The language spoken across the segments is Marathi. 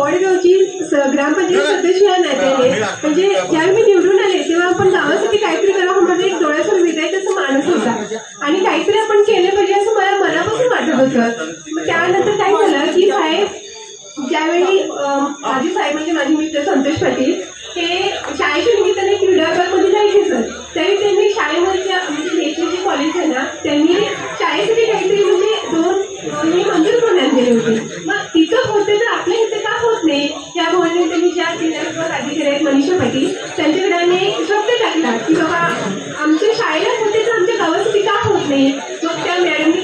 स- ग्रामपंचायत सदस्य या नात्याने म्हणजे ज्यावेळी मी निवडून आले तेव्हा आपण गावासाठी काहीतरी करावं म्हणजे एक डोळ्यासमोर असं माणूस होता. आणि काहीतरी आपण केलं पाहिजे असं मला मनापासून वाटत होतं. मग त्यानंतर काय झालं की साहेब ज्यावेळी माझे साहेब म्हणजे माझे मित्र संतोष पाटील हे शाळेच्या निमित्ताने क्रीडा विभागमध्ये जायचे सर त्यावेळी त्यांनी शाळेवरच्या म्हणजे जे कॉलेज आहे ना त्यांनी शाळेसाठी काहीतरी म्हणजे दोन मंजूर करण्यात गेले होते. मग तिथं होते तर आपल्या इथे या भावने त्यांनी ज्या जिल्हा अधिकारी आहेत मनीषा पाटील त्यांच्याकडे आम्ही शब्द टाकला की बाबा आमच्या शाळेला होते तर आमच्या गावासाठी का होत नाही? मग त्या मॅडमने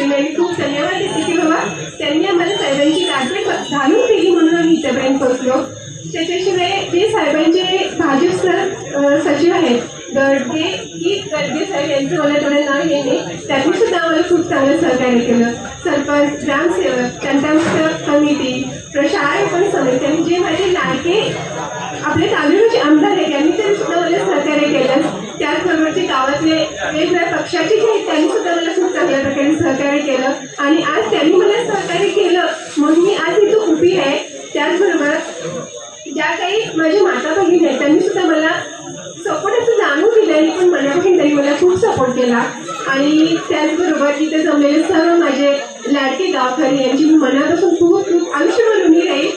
मनापासून स्वागत खूप धन्यवाद देते की बाबा त्यांनी आम्हाला साहेबांची गाठभेट घालून दिली म्हणून आम्ही इथपर्यंत पोहोचलो. त्याच्याशिवाय जे साहेबांचे भाजप सर सचिव आहेत गडगे की गडगे साहेब यांचं मला थोडं नाव येणे त्यांनी सुद्धा आम्हाला खूप चांगलं सहकार्य केलं. सरपंच ग्रामसेवक तंटामुक्त समिती प्रशासन समिती. आणि जे माझे लाडके आपले तालुक्याचे आमदार आहेत त्यांनी तरी सुद्धा मला सहकार्य केलं. त्याचबरोबर जे गावातले वेगवेगळ्या पक्षाचे जे आहेत त्यांनी सुद्धा मला खूप चांगल्या प्रकारे सहकार्य केलं. आणि आज त्यांनी मला सहकार्य केलं म्हणून मी आज इथं उभी आहे. त्याचबरोबर ज्या काही माझ्या माता भगिनी आहेत त्यांनी सुद्धा मला सपोर्ट असं जाणून दिलं आणि पण मनापासून त्यांनी मला खूप सपोर्ट केला. आणि त्याचबरोबर इथे जमलेले सर्व माझे लाडके गावकरी यांची मी मनापासून खूप खूप आयुष्यभर ऋणी राहील.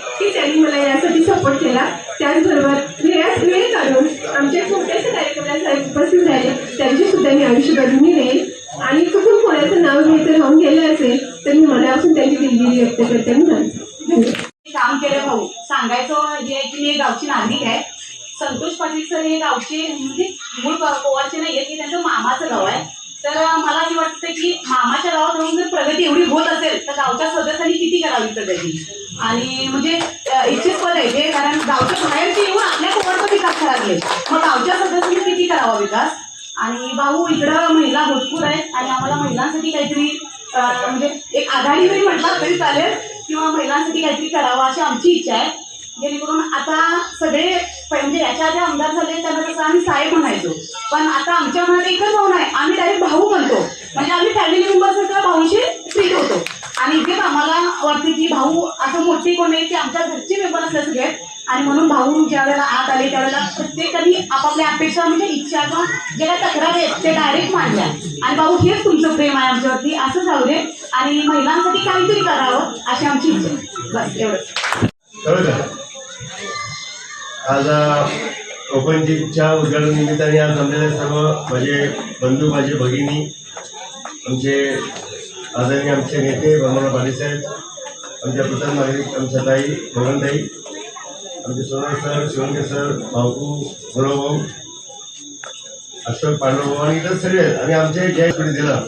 त्यांनी मला यासाठी सपोर्ट केला. त्याचबरोबर वेळात वेळ काढून आमच्या छोट्याशा कार्यक्रमाला उपस्थित झाले त्यांची सुद्धा मी आयुष्य बदलून राहील आणि कुठून कोणाचं नाव घ्यायचं राहून गेलं असेल तर मी मनापासून त्यांची दिलगिरी व्यक्त करते आणि काम केलं भाऊ. सांगायचं जे आहे की मी गावची नागरिक आहे. संतोष पाटील सर हे गावचे म्हणजे मूळ प- पोवाचे नाही की त्यांचं मामाचं गाव आहे. तर मला असं वाटतं की मामाच्या गावात राहून जर प्रगती एवढी होत असेल तर गावच्या सदस्यांनी किती करावी प्रगती? आणि म्हणजे इच्छित पण आहे. ते कारण गावच्या बाहेरचे येऊन आपल्या पोवाचा विकास करायला लागले. मग गावच्या सदस्यांनी किती करावा विकास? आणि भाऊ इकडं महिला भरपूर आहेत आणि आम्हाला महिलांसाठी काहीतरी म्हणजे एक आघाडी जरी म्हटला तरी चालेल किंवा महिलांसाठी काहीतरी करावं अशी आमची इच्छा आहे. जेणेकरून आता सगळे म्हणजे याच्या आधी आमदार झाले त्यांना कसं आम्ही साहेब म्हणायचो. पण आता आमच्या मनात एकच भावना आहे आम्ही डायरेक्ट भाऊ म्हणतो. म्हणजे आम्ही फॅमिली मेंबरसारखं भाऊशी ट्रीट होतो. आणि इथेच आम्हाला वाटते की भाऊ असं मोठी कोण आहे की आमच्या घरचे मेंबर असल्या सगळे आणि म्हणून भाऊ ज्या वेळेला आत आले त्यावेळेला प्रत्येकाने आपापल्या अपेक्षा म्हणजे इच्छा किंवा जे काय तक्रारी आहेत ते डायरेक्ट मांडल्या. आणि भाऊ हेच तुमचं प्रेम आहे आमच्यावरती असं जाऊ दे. आणि महिलांसाठी काहीतरी करावं अशी आमची इच्छा बस एवढंच. कळलं आज ओपन जिमच्या उद्घाटन निमित्ताने आज जमलेले सर्व माझे बंधू माझे भगिनी आमचे आदरणीय आमचे नेते बंधुराव बालेसाहेब आमच्या प्रथम नागरिक आमच्या ताई भगनताई आमचे सोनार सर शिवंके सर भाऊ भाऊ अशोक पांडवभाऊ आणि इतर सगळे आहेत. आणि आमचे जय पुढे दिलं.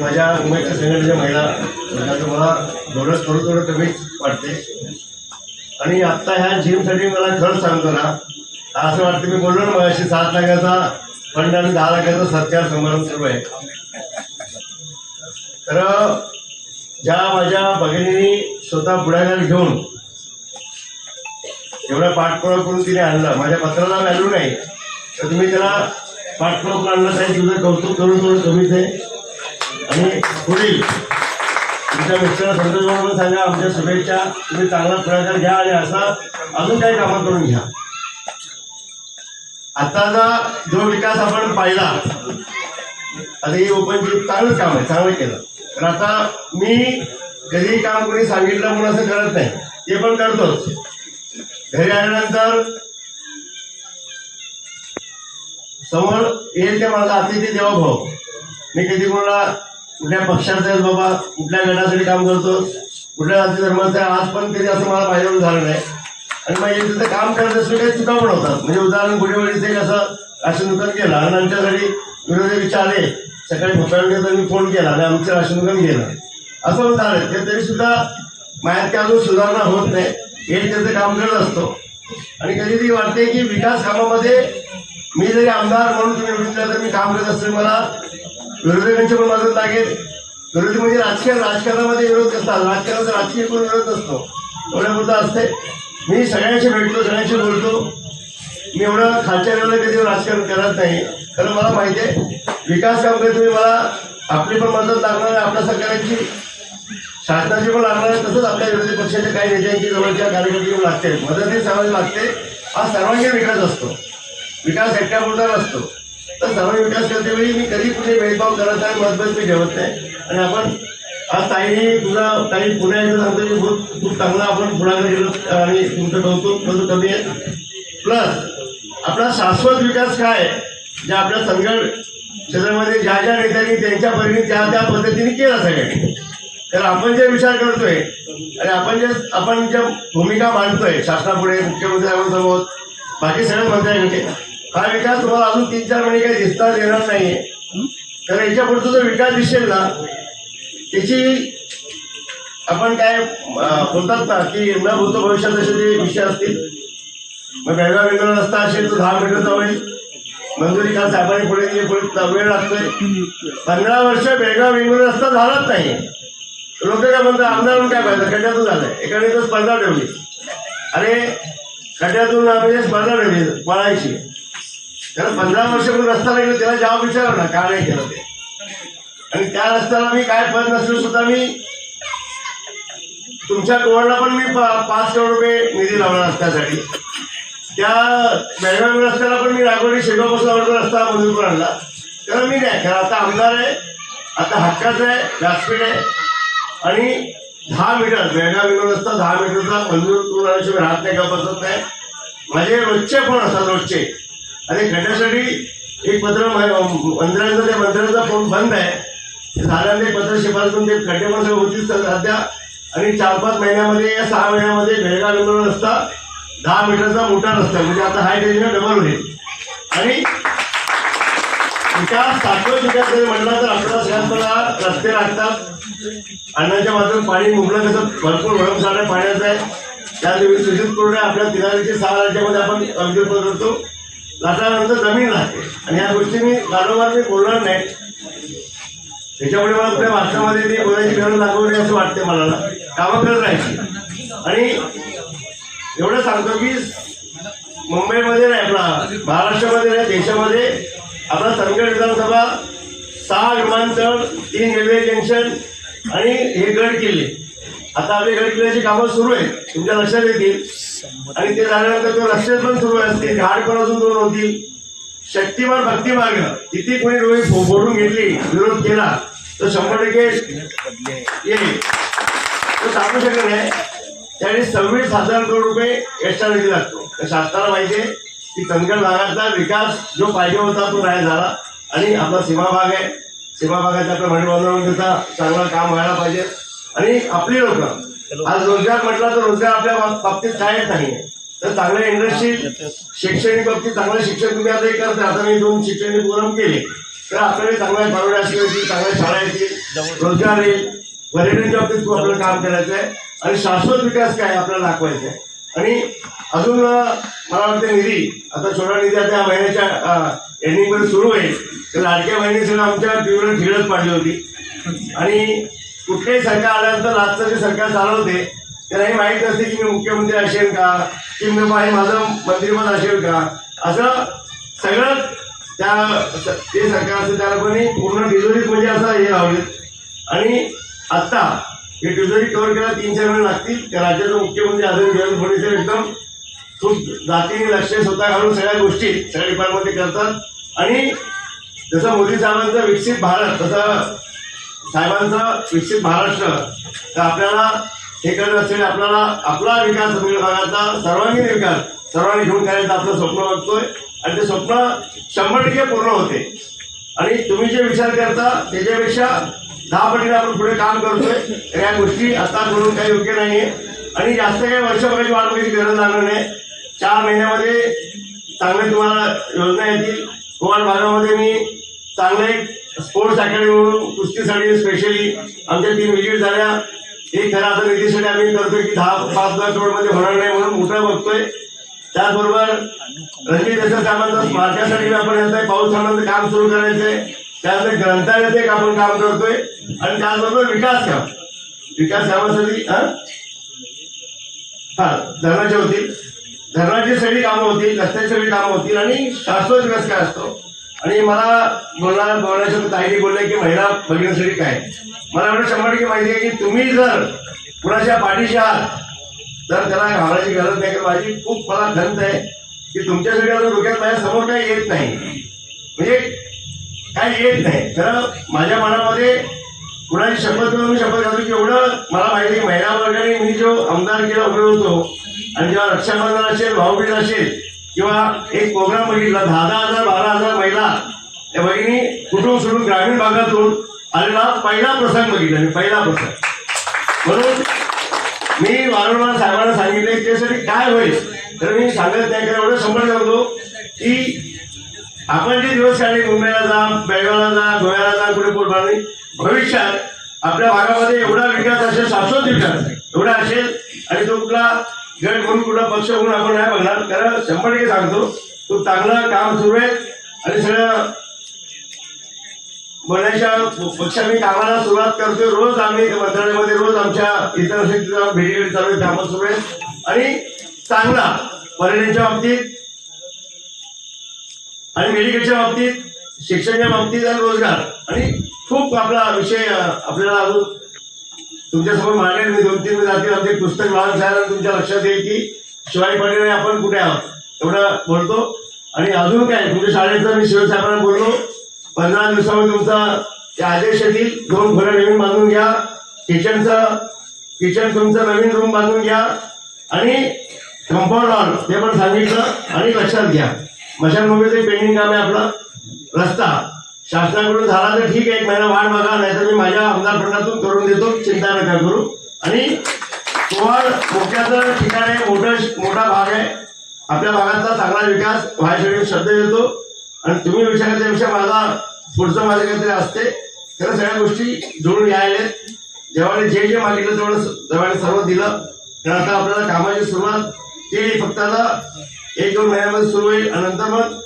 माझ्या मुंबईच्या संघटनेच्या महिला मला थोडं थोडं थोडं कमीच वाटते. आणि आता ह्या जिमसाठी मला खरं सांगतो ना असं वाटतं मी बोललो ना मगाशी सात लाखाचा फंड आणि दहा लाखाचा सत्कार समारंभ सुरू आहे. तर ज्या माझ्या भगिनींनी स्वतः पुढाकार घेऊन एवढा पाठपुरावा करून तिने आणला माझ्या पत्राला व्हॅल्यू नाही तर तुम्ही त्याला पाठपुरावा करून आणला नाही तुझं कौतुक करून थोडं कमीच आहे आणि पुढील तुमच्या मिस्टर संतोष सांगा आमच्या शुभेच्छा तुम्ही चांगला पुढाकार घ्या आणि असा अजून काही कामं करून घ्या. आताचा जो विकास आपण पाहिला आता हे ओपनची चांगलंच काम आहे चांगलं केलं. तर आता मी कधीही काम कोणी सांगितलं म्हणून असं करत नाही ते पण करतोच. घरी आल्यानंतर समोर येईल ते माझा अतिथी देवा भाऊ मी कधी कोणाला कुठल्या पक्षाचा बाबा? कुठल्या गटासाठी काम करतो? कुठल्या जाती धर्माचा आज पण कधी असं मला पाहिजे झालं नाही. आणि मग तिथं काम करत असले काही चुका पण होतात. म्हणजे उदाहरण गुढीवडीचे कसं राशन दुकान केलं आणि आमच्यासाठी विरोधी विचारले सकाळी भोपाळमध्ये मी फोन केला आणि आमचं राशन दुकान गेलं असं पण झालं. ते तरी सुद्धा माझ्यात काय अजून सुधारणा होत नाही. हे त्याचं काम करत असतो. आणि कधीतरी वाटते की विकास कामामध्ये मी जरी आमदार म्हणून तुम्ही म्हटलं तर मी काम करत असते मला. विरोधकांची पण मदत लागेल. विरोधी म्हणजे राजकीय राजकारणामध्ये विरोध असतात राजकारणाचा राजकीय कोण विरोध असतो एवढ्या मुद्दा असते मी सगळ्यांशी भेटतो सगळ्यांशी बोलतो मी एवढं खालच्या वेळेला कधी राजकारण करत नाही. कारण मला माहिती आहे विकास काम करत तुम्ही मला आपली पण मदत लागणार आहे आपल्या सरकारांची. शासनाची पण लागणार आहे तसंच आपल्या विरोधी पक्षाच्या काही नेत्यांची जवळच्या कार्यकर्त्यांची लागते लागते मदतही सर्वांची लागते. हा सर्वांगीण विकास असतो. विकास एकट्यापुरता नसतो. तर सर्व विकास करतेवेळी मी कधी कुठे भेदभाव करत नाही मतभेद मी ठेवत नाही. आणि आपण आज ताईने तुझा ताई पुन्हा एकदा सांगतो की खूप खूप चांगला आपण पुढाकार गेलो. आणि तुमचं कौतुक कौतुक कमी आहे. प्लस आपला शाश्वत विकास काय? आहे? जे आपल्या संघट क्षेत्रामध्ये ज्या ज्या नेत्यांनी त्यांच्या परीने त्या त्या पद्धतीने केला सगळ्यांनी तर आपण जे विचार करतोय आणि आपण जे आपण ज्या भूमिका मांडतोय शासनापुढे मुख्यमंत्री साहेबांसमोर बाकी सगळ्या मंत्र्यांकडे हा विकास तुम्हाला अजून तीन चार महिने काही दिसता येणार नाहीये. तर याच्या पुढचा जो विकास दिसेल ना त्याची आपण काय बोलतात ना की न भूतो भविष्यात असे ते विषय असतील मग बेळगाव वेगळा रस्ता असेल तर दहा मीटरचा होईल. मंजुरी काल साहेबांनी पुढे दिली पुढे वेळ लागतोय. पंधरा वर्ष बेळगाव वेगळा रस्ता झालाच नाही. लोक काय म्हणतात आमदार म्हणून काय पाहिजे? खड्ड्यातून झालंय. एकाने तर स्पर्धा ठेवली. अरे खड्ड्यातून म्हणजे स्पर्धा ठेवली पळायची. त्याला पंधरा वर्ष रस्ता लागला त्याला जबाब विचारा ना का नाही केलं ते. आणि त्या रस्त्याला मी काय पद नसलो सुद्धा मी तुमच्या टोळला पण मी पा- पाच करोड रुपये निधी लावला रस्त्यासाठी. त्या बेळगाव रस्त्याला पण मी रागोडी शेगावपासून आवडतो रस्ता मंजूर पण आणला. त्याला मी नाही कारण आता आमदार आहे आता हक्काचं आहे व्यासपीठ आहे. आणि दहा मीटर बेळगाव विनोद रस्ता दहा मीटरचा मंजूर करून राहत नाही का बसत नाही. माझे रोजचे पण असतात रोजचे. आणि खड्ड्यासाठी एक पत्र मंत्र्यांचं त्या मंत्र्यांचा फोन बंद आहे. ते पत्र शिफारस करून ते खड्डे पण सगळे सध्या. आणि चार पाच महिन्यामध्ये या सहा महिन्यामध्ये बेळगाव विनोद रस्ता दहा मीटरचा मोठा रस्ता म्हणजे आता हाय टेन्शन डबल होईल. आणि विकास शाश्वत विकास जरी म्हटला तर आपल्याला सगळ्यात रस्ते लागतात. अन्नाच्या मात्र पाणी मुबलक कसं भरपूर भरमसाठ पाण्याचं आहे. त्या दिवशी सूचित करून आपल्या तिनारीचे सहा राज्यामध्ये आपण अर्ज करतो जातानंतर जमीन लागते आणि या गोष्टी मी वारंवार मी बोलणार नाही. त्याच्यामुळे मला कुठल्या वाचनामध्ये ते बोलायची गरज लागू नये असं वाटते मला. कामं करत राहायची आणि एवढं सांगतो की मुंबईमध्ये नाही आपला महाराष्ट्रामध्ये नाही देशामध्ये आपला संघ विधानसभा सहा विमानतळ तीन रेल्वे जंक्शन आणि हे गड किल्ले. आता आपले गड किल्ल्याची कामं सुरू आहेत. तुमच्या लक्षात येतील. आणि ते झाल्यानंतर तो रस्ते पण सुरू असतील घाट पण अजून दोन होतील. शक्तिमान भक्ती मार्ग. किती कोणी डोळे फो- फोडून घेतली विरोध केला तर शंभर टक्के येईल. तो सांगू शकत नाही. त्याने सव्वीस हजार करोड रुपये एक्स्ट्रा निधी लागतो तर शासनाला माहिती आहे की चंदगड भागाचा विकास जो पाहिजे होता तो नाही झाला. आणि आपला सीमा भाग आहे. सीमा भागाचा आपल्या मंडळाचा चांगलं काम व्हायला पाहिजे. आणि आपली लोक आज रोजगार म्हटला तर रोजगार आपल्या बाब- बाबतीत कायच नाही. तर चांगल्या इंडस्ट्री शैक्षणिक बाबतीत चांगलं शिक्षण तुम्ही आता हे करता आता मी दोन शिक्षण पूर्ण केले. तर आपल्याला चांगल्या परवड्या असतील चांगल्या शाळा येतील रोजगार येईल पर्यटनच्या बाबतीत खूप आपल्याला काम करायचं आहे. आणि शाश्वत विकास काय आपल्याला दाखवायचा आहे. आणि अजून मला वाटतं निधी. आता छोटा निधी आता या महिन्याच्या एंडिंगमध्ये सुरू होईल तर लाडक्या बहिणी सगळं आमच्या टीव्हीवर ठिळच पाडली होती. आणि कुठल्याही सरकार आल्यानंतर आजचं जे सरकार चालवते त्यांना हे माहीत असते की मी मुख्यमंत्री असेल का की मी हे माझं मंत्रिपद असेल का. असं सगळं त्या ते सरकार असतं त्याला कोणी पूर्ण डिलिव्हरी म्हणजे असं हे लावले. आणि आत्ता हे डिलिव्हरी कव्हर करायला तीन चार महिने लागतील. त्या राज्याचे मुख्यमंत्री आदरणीय देवेंद्र फडणवीस एकदम खूप जातीने लक्ष स्वतः घालून सगळ्या गोष्टी सगळ्या डिपार्टमेंटमध्ये करतात. आणि जसं मोदी साहेबांचा विकसित भारत तसं साहेबांचं विकसित महाराष्ट्र तर आपल्याला हे करत असेल आपल्याला आपला विकास भागाचा सर्वांगीण विकास सर्वांनी घेऊन करायचं आपलं स्वप्न बघतोय. आणि ते स्वप्न शंभर टक्के पूर्ण होते. आणि तुम्ही जे विचार करता त्याच्यापेक्षा दहा पटीने आपण पुढे काम करतोय. तर या गोष्टी आता करून काही योग्य नाहीये. आणि जास्त काही वर्षभराची वाट बघायची गरज लागणार नाही. चार महिन्यामध्ये चांगले तुम्हाला योजना येतील. कुमार भागामध्ये मी चांगले स्पोर्ट्स अकॅडमी म्हणून कुस्तीसाठी स्पेशली आमच्या तीन विजिट झाल्या. एक खरं आता निधीसाठी आम्ही करतोय की दहा पाच लाख करोडमध्ये होणार नाही म्हणून मोठं बघतोय. त्याचबरोबर रणजित देसाई साहेबांचा स्मारकासाठी आपण येतोय पाऊस साहेबांचं काम सुरू करायचंय. त्यानंतर ग्रंथालयाचं एक आपण काम करतोय. आणि त्याचबरोबर विकास काम. विकास कामासाठी हा? हा धरणाचे होतील. धरणाची सगळी कामं होतील रस्त्याची सगळी कामं होतील आणि शाश्वत विकास काय असतो? आणि मला बोलणार बोलण्याच्या ताईने बोलले की महिला भगिनीसाठी काय? मला एवढं शंभर टक्के माहिती आहे की तुम्ही जर कुणाच्या पाठीशी आहात तर त्याला घाबरायची गरज नाही कारण माझी खूप मला खंत आहे की तुमच्यासाठी अजून डोक्यात माझ्यासमोर काही येत नाही म्हणजे काही येत नाही खरं माझ्या मनामध्ये कुणाची शपथ घेऊन मी शपथ घालतो की एवढं मला माहिती आहे महिला वर्गाने मी जो आमदार केला उभे होतो आणि जेव्हा रक्षाबंधन असेल भाऊबीज असेल किंवा एक प्रोग्राम बघितला दहा दहा हजार बारा हजार महिला त्या बहिणी कुठून सोडून ग्रामीण भागातून आलेला पहिला प्रसंग बघितला मी पहिला प्रसंग. म्हणून मी वारंवार साहेबांना सांगितले त्यासाठी काय होईल? तर मी सांगत नाही कारण एवढं शंभर सांगतो की आपण जे दिवस काढले मुंबईला जा बेळगावला जा गोव्याला जा कुठे पोट भविष्यात आपल्या भागामध्ये एवढा विकास असेल शाश्वत विकास एवढा असेल आणि तो कुठला गट म्हणून कुठला पक्ष म्हणून आपण नाही बघणार. कारण शंभर टक्के सांगतो खूप चांगलं काम सुरू आहे. आणि सगळं बऱ्याचशा पक्ष आम्ही कामाला सुरुवात करतोय. रोज आम्ही मंत्रालयामध्ये रोज आमच्या इतर क्षेत्रात भेटी चालू आहे कामं सुरू आहेत आणि चांगला पर्यटनच्या बाबतीत आणि मेडिकलच्या बाबतीत शिक्षणाच्या बाबतीत आणि रोजगार. आणि खूप आपला विषय आपल्याला अजून तुमच्यासमोर मांडेल. मी दोन तीन जातील आमचे पुस्तक वाहन झाल्यावर तुमच्या लक्षात येईल की शिवाजी पाटील आपण कुठे आहोत एवढं बोलतो. आणि अजून काय तुमच्या शाळेचं मी शिवसाहेबांना बोललो. पंधरा दिवसामध्ये तुमचा ते आदेश येतील. दोन खोल्या नवीन बांधून घ्या. किचनचं किचन तुमचं नवीन रूम बांधून घ्या. आणि कंपाऊंड हॉल ते पण सांगितलं. आणि लक्षात घ्या. मशानभूमीचं पेंडिंग काम आहे आपलं. रस्ता. शासनाकडून झाला तर ठीक आहे एक महिना वाट बघा नाहीतर मी माझ्या आमदार फंडातून करून देतो चिंता नका करू. आणि कुमार मोठ्याचं ठिकाण आहे मोठं मोठा भाग आहे. आपल्या भागाचा चांगला विकास व्हायसाठी श्रद्धा देतो. आणि तुम्ही विचार माझा पुढचं माझं काहीतरी असते. खरं सगळ्या गोष्टी जुळून यायला जेव्हा जे जे मागितलं तेवढं जेव्हा सर्व दिलं. तर आता आपल्याला कामाची सुरुवात केली फक्त आता एक दोन महिन्यामध्ये सुरू होईल. आणि नंतर मग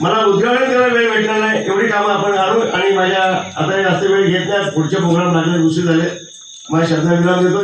मला उद्घाटन करायला वेळ भेटणार नाही. एवढी कामं आपण आणू आणि माझ्या आता जास्त वेळ घेत नाही. पुढचे प्रोग्राम लागले उशीर झाले. माझ्या शब्द विराम देतो